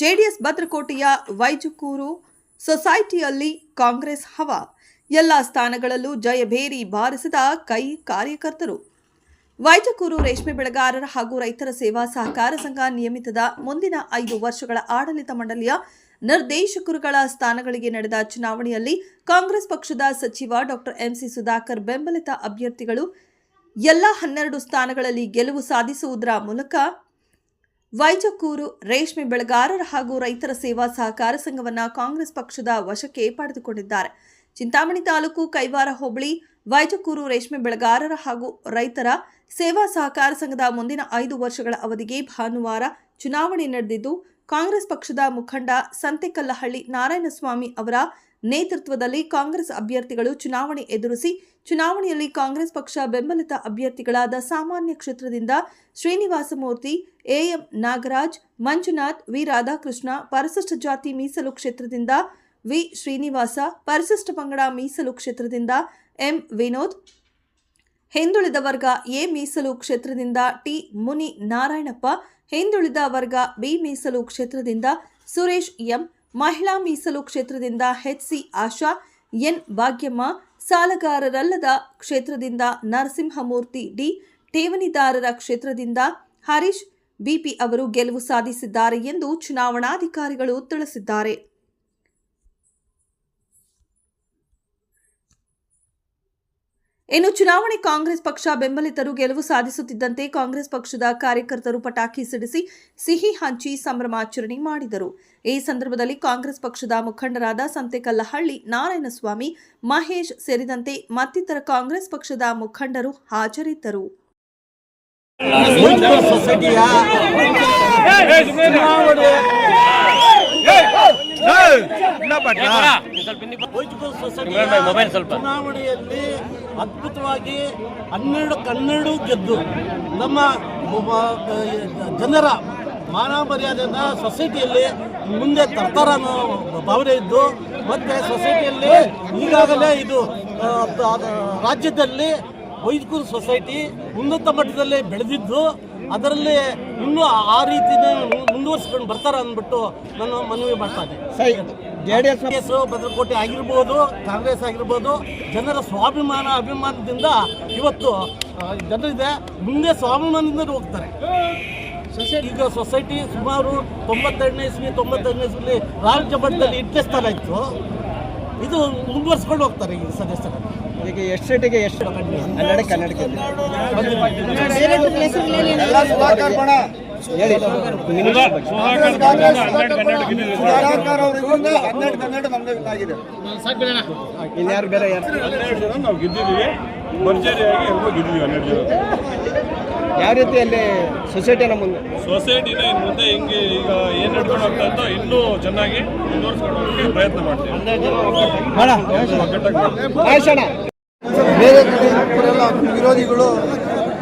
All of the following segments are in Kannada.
ಜೆಡಿಎಸ್ ಭದ್ರಕೋಟೆಯ ವೈಜುಕೂರು ಸೊಸೈಟಿಯಲ್ಲಿ ಕಾಂಗ್ರೆಸ್ ಹವಾ. ಎಲ್ಲ ಸ್ಥಾನಗಳಲ್ಲೂ ಜಯಭೇರಿ ಬಾರಿಸಿದ ಕೈ ಕಾರ್ಯಕರ್ತರು. ವೈಜಕೂರು ರೇಷ್ಮೆ ಬೆಳೆಗಾರರ ಹಾಗೂ ರೈತರ ಸೇವಾ ಸಹಕಾರ ಸಂಘ ನಿಯಮಿತದ ಮುಂದಿನ ಐದು ವರ್ಷಗಳ ಆಡಳಿತ ಮಂಡಳಿಯ ನಿರ್ದೇಶಕರುಗಳ ಸ್ಥಾನಗಳಿಗೆ ನಡೆದ ಚುನಾವಣೆಯಲ್ಲಿ ಕಾಂಗ್ರೆಸ್ ಪಕ್ಷದ ಸಚಿವ ಡಾಕ್ಟರ್ ಎಂಸಿ ಸುಧಾಕರ್ ಬೆಂಬಲಿತ ಅಭ್ಯರ್ಥಿಗಳು ಎಲ್ಲ ಹನ್ನೆರಡು ಸ್ಥಾನಗಳಲ್ಲಿ ಗೆಲುವು ಸಾಧಿಸುವುದರ ಮೂಲಕ ವೈಜಕೂರು ರೇಷ್ಮೆ ಬೆಳೆಗಾರರ ಹಾಗೂ ರೈತರ ಸೇವಾ ಸಹಕಾರ ಸಂಘವನ್ನು ಕಾಂಗ್ರೆಸ್ ಪಕ್ಷದ ವಶಕ್ಕೆ ಪಡೆದುಕೊಂಡಿದ್ದಾರೆ. ಚಿಂತಾಮಣಿ ತಾಲೂಕು ಕೈವಾರ ಹೋಬಳಿ ವೈಜಕೂರು ರೇಷ್ಮೆ ಬೆಳೆಗಾರರ ಹಾಗೂ ರೈತರ ಸೇವಾ ಸಹಕಾರ ಸಂಘದ ಮುಂದಿನ ಐದು ವರ್ಷಗಳ ಅವಧಿಗೆ ಭಾನುವಾರ ಚುನಾವಣೆ ನಡೆದಿದ್ದು ಕಾಂಗ್ರೆಸ್ ಪಕ್ಷದ ಮುಖಂಡ ಸಂತೆಕಲ್ಲಹಳ್ಳಿ ನಾರಾಯಣಸ್ವಾಮಿ ಅವರ ನೇತೃತ್ವದಲ್ಲಿ ಕಾಂಗ್ರೆಸ್ ಅಭ್ಯರ್ಥಿಗಳು ಚುನಾವಣೆ ಎದುರಿಸಿ, ಚುನಾವಣೆಯಲ್ಲಿ ಕಾಂಗ್ರೆಸ್ ಪಕ್ಷ ಬೆಂಬಲಿತ ಅಭ್ಯರ್ಥಿಗಳಾದ ಸಾಮಾನ್ಯ ಕ್ಷೇತ್ರದಿಂದ Srinivasa Murthy A M Nagaraj, Manjunath, V Radhakrishna, ಪರಿಶಿಷ್ಟ ಜಾತಿ ಮೀಸಲು ಕ್ಷೇತ್ರದಿಂದ ವಿ ಶ್ರೀನಿವಾಸ, ಪರಿಶಿಷ್ಟ ಪಂಗಡ ಮೀಸಲು ಕ್ಷೇತ್ರದಿಂದ ಎಂ ವಿನೋದ್ ಹಿಂದುಳಿದ ವರ್ಗ ಎ ಮೀಸಲು ಕ್ಷೇತ್ರದಿಂದ ಟಿ ಮುನಿ ನಾರಾಯಣಪ್ಪ ಹಿಂದುಳಿದ ವರ್ಗ ಬಿ ಮೀಸಲು ಕ್ಷೇತ್ರದಿಂದ ಸುರೇಶ್ ಎಂ, ಮಹಿಳಾ ಮೀಸಲು ಕ್ಷೇತ್ರದಿಂದ ಎಚ್ಸಿ ಆಶಾ, ಎನ್ ಭಾಗ್ಯಮ್ಮ, ಸಾಲಗಾರರಲ್ಲದ ಕ್ಷೇತ್ರದಿಂದ ನರಸಿಂಹಮೂರ್ತಿ ಡಿ, ಠೇವಣಿದಾರರ ಕ್ಷೇತ್ರದಿಂದ ಹರೀಶ್, ಬಿಪಿ ಅವರು ಗೆಲುವು ಸಾಧಿಸಿದ್ದಾರೆ ಎಂದು ಚುನಾವಣಾಧಿಕಾರಿಗಳು ತಿಳಿಸಿದ್ದಾರೆ. ಇನ್ನು ಚುನಾವಣೆ ಕಾಂಗ್ರೆಸ್ ಪಕ್ಷ ಬೆಂಬಲಿತರು ಗೆಲುವು ಸಾಧಿಸುತ್ತಿದ್ದಂತೆ ಕಾಂಗ್ರೆಸ್ ಪಕ್ಷದ ಕಾರ್ಯಕರ್ತರು ಪಟಾಕಿ ಸಿಡಿಸಿ ಸಿಹಿ ಹಂಚಿ ಸಂಭ್ರಮಾಚರಣೆ ಮಾಡಿದರು ಈ ಸಂದರ್ಭದಲ್ಲಿ ಕಾಂಗ್ರೆಸ್ ಪಕ್ಷದ ಮುಖಂಡರಾದ ಸಂತೆಕಲ್ಲಹಳ್ಳಿ ನಾರಾಯಣಸ್ವಾಮಿ ಮಹೇಶ್ ಸೇರಿದಂತೆ ಮತ್ತಿತರ ಕಾಂಗ್ರೆಸ್ ಪಕ್ಷದ ಮುಖಂಡರು ಹಾಜರಿದ್ದರು ಮೊಬೈಲ್ ಸ್ವಲ್ಪ. ಚುನಾವಣೆಯಲ್ಲಿ ಅದ್ಭುತವಾಗಿ ಹನ್ನೆರಡು ಕನ್ನೆರಡು ಗೆದ್ದು ನಮ್ಮ ಜನರ ಮಾನ ಮರ್ಯಾದೆಯನ್ನ ಸೊಸೈಟಿಯಲ್ಲಿ ಮುಂದೆ ತರ್ತಾರ ಅನ್ನೋ ಭಾವನೆ ಇದ್ದು ಮತ್ತೆ ಸೊಸೈಟಿಯಲ್ಲಿ ಈಗಾಗಲೇ ಇದು ರಾಜ್ಯದಲ್ಲಿ ವೈದ್ಯಕೂರು ಸೊಸೈಟಿ ಉನ್ನತ ಮಟ್ಟದಲ್ಲಿ ಬೆಳೆದಿದ್ದು ಅದರಲ್ಲಿ ಇನ್ನೂ ಆ ರೀತಿನೇ ಮುಂದುವರಿಸ್ಕೊಂಡು ಬರ್ತಾರ ಅಂದ್ಬಿಟ್ಟು ನಾನು ಮನವಿ ಮಾಡ್ತಾನೆ ಜೆಡಿಎಸ್ ಭದ್ರಕೋಟೆ ಆಗಿರ್ಬೋದು ಕಾಂಗ್ರೆಸ್ ಆಗಿರ್ಬೋದು ಜನರ ಸ್ವಾಭಿಮಾನ ಅಭಿಮಾನದಿಂದ ಇವತ್ತು ಜನರಿದೆ ಮುಂದೆ ಸ್ವಾಭಿಮಾನದಿಂದ ಹೋಗ್ತಾರೆ. ಈಗ ಸೊಸೈಟಿ ಸುಮಾರು ತೊಂಬತ್ತೆರಡನೇ ಇಸ್ವಿ ತೊಂಬತ್ತೆರಡನೇ ಇಸ್ವಿಲಿ ರಾಜ್ಯ ಮಟ್ಟದಲ್ಲಿ ಎಂಟನೇ ಸ್ಥಾನ ಇತ್ತು. ಇದು ಮುಂದುವರ್ಸ್ಕೊಂಡು ಹೋಗ್ತಾರೆ ಈ ಸದಸ್ಯರು. ಈಗ ಎಷ್ಟು ಎಷ್ಟು? ಹನ್ನೆರಡು ಕನ್ನಡಕ್ಕೆ ಹೇಳಿ. ಮಿನಿಮಮ್ ಇಲ್ಲಿ ಇನ್ಯಾರು ಬೇರೆ ಯಾರು? ಹನ್ನೆರಡು ಜನ ನಾವು ಗೆದ್ದಿದ್ದೀವಿ. ಭರ್ಜರಿಯಾಗಿ ಎಲ್ಲರೂ ಗೆದ್ದಿದ್ದೀವಿ ಹನ್ನೆರಡು ಜನ. ಯಾವ ರೀತಿ ಅಲ್ಲಿ ಸೊಸೈಟಿನ ಮುಂದೆ? ಸೊಸೈಟಿನ ಇನ್ನು ಮುಂದೆ ಹಿಂಗೆ ಈಗ ಏನು ನಡ್ಕೊಂಡು ಹೋಗ್ತಾ ಇತ್ತು ಇನ್ನೂ ಚೆನ್ನಾಗಿ ಮುಂದುವರ್ಸ್ಕೊಂಡು ಹೋಗೋಕ್ಕೆ ಪ್ರಯತ್ನ ಮಾಡ್ತೀವಿ. ಒಗ್ಗಟ್ಟಾಗಿ ಬೇರೆ ಕಡೆ ವಿರೋಧಿಗಳು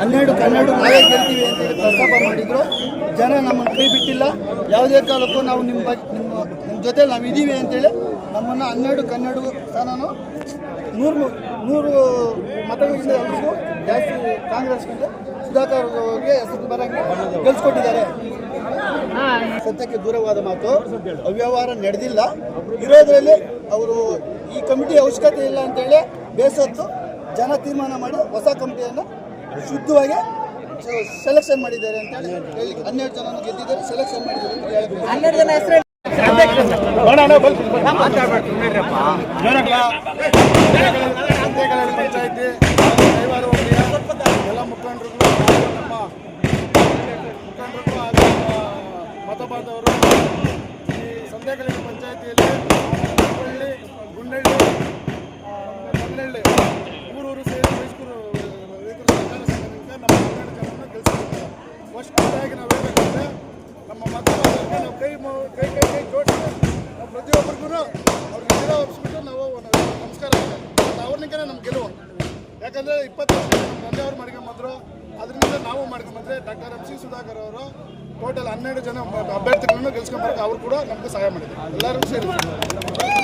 ಹನ್ನೆರಡು ಕನ್ನಡ ನಾವೇ ಗೆಲ್ತೀವಿ ಅಂತ ಹೇಳಿ ಪ್ರಸ್ತಾಪ ಮಾಡಿದ್ರು. ಜನ ನಮ್ಮನ್ನು ಕೈ ಬಿಟ್ಟಿಲ್ಲ. ಯಾವುದೇ ಕಾಲಕ್ಕೂ ನಾವು ನಿಮ್ಮ ಬಗ್ಗೆ ನಿಮ್ಮ ನಿಮ್ಮ ಜೊತೆ ನಾವು ಇದ್ದೀವಿ ಅಂತೇಳಿ ನಮ್ಮನ್ನು ಹನ್ನೆರಡು ಕನ್ನಡ ಸ್ಥಾನನು ನೂರು ನೂರು ಮತಗಳಿಂದ ಜಾಸ್ತಿ ಕಾಂಗ್ರೆಸ್ಗಿಂತ ಸುಧಾಕರ್ ಅವರಿಗೆ ಹೆಸರು ಬರಂಗೆ ಗೆಲ್ಸ್ಕೊಟ್ಟಿದ್ದಾರೆ. ಸತ್ಯಕ್ಕೆ ದೂರವಾದ ಮಾತು, ಅವ್ಯವಹಾರ ನಡೆದಿಲ್ಲ. ಇರೋದ್ರಲ್ಲಿ ಅವರು ಈ ಕಮಿಟಿ ಅವಶ್ಯಕತೆ ಇಲ್ಲ ಅಂತೇಳಿ ಬೇಸತ್ತು ಜನ ತೀರ್ಮಾನ ಮಾಡಿ ಹೊಸ ಕಮಿಟಿಯನ್ನು ಶುದ್ಧವಾಗಿ ಸೆಲೆಕ್ಷನ್ ಮಾಡಿದ್ದಾರೆ ಅಂತ ಹೇಳಿ ಹನ್ನೆರಡು ಜನ ಗೆದ್ದಿದ್ದಾರೆ ಸೆಲೆಕ್ಷನ್ ಮಾಡಿದ್ದಾರೆ ಅಂತ ಹೇಳ್ಬೇಕು ಹನ್ನೆರಡು ಜನ ಹೆಸರು ಪಂಚಾಯತಿ ಎಲ್ಲ ಮುಖಂಡರಿಗೂ ನಮ್ಮ ಮುಖಂಡರಿಗೂ ಹಾಗೂ ನಮ್ಮ ಮತ ಬಾಂಧವರು ಈ ಸಂತೆಗಳಲ್ಲಿ ಪಂಚಾಯತಿಯಲ್ಲಿ ಹುಬ್ಬಳ್ಳಿ ಗುಂಡಳ್ಳಿ ಮಲ್ಲಳ್ಳಿ ಊರೂರು ಸೇರಿ ಮೈಸೂರು ಸಹಕಾರ ನಮ್ಮ ಕನ್ನಡಕರನ್ನು ಜನರನ್ನು ಗೆಲ್ಲಿಸಿದ್ದಾರೆ ಫಸ್ಟಾಗಿ ನಾವು ಹೇಳಬೇಕಂದ್ರೆ ನಮ್ಮ ಮತ ಬಾಂಧವರಿಗೆ ನಾವು ಕೈ ಕೈ ಕೈ ಕೈ ಜೋಡಿಸಿ ನಾವು ಪ್ರತಿಯೊಬ್ಬರಿಗೂ ಅವ್ರಿಗೆ ಗಿಡ ಒಪ್ಪಿಸ್ಬಿಟ್ಟು ನಾವು ನಮಸ್ಕಾರ ಅವ್ರನಿಂದನೇ ನಮ್ಮ ಗೆಲುವು. ಯಾಕಂದ್ರೆ ಇಪ್ಪತ್ತು ವರ್ಷ ತಂದೆಯವರು ಮಾಡ್ಕೊಂಬಂದ್ರು ಅದರಿಂದ ನಾವು ಮಾಡ್ಕೊಂಬಂದ್ರೆ ಡಾಕ್ಟರ್ ಎಂ ಸಿ ಸುಧಾಕರ್ ಅವರು ಟೋಟಲ್ ಹನ್ನೆರಡು ಜನ ಅಭ್ಯರ್ಥಿಗಳನ್ನು ಗೆಲ್ಸ್ಕೊಂಬರಕ್ಕೆ ಅವರು ಕೂಡ ನಮಗೆ ಸಹಾಯ ಮಾಡಿದ್ದಾರೆ. ಎಲ್ಲರೂ ಸೇರಿ.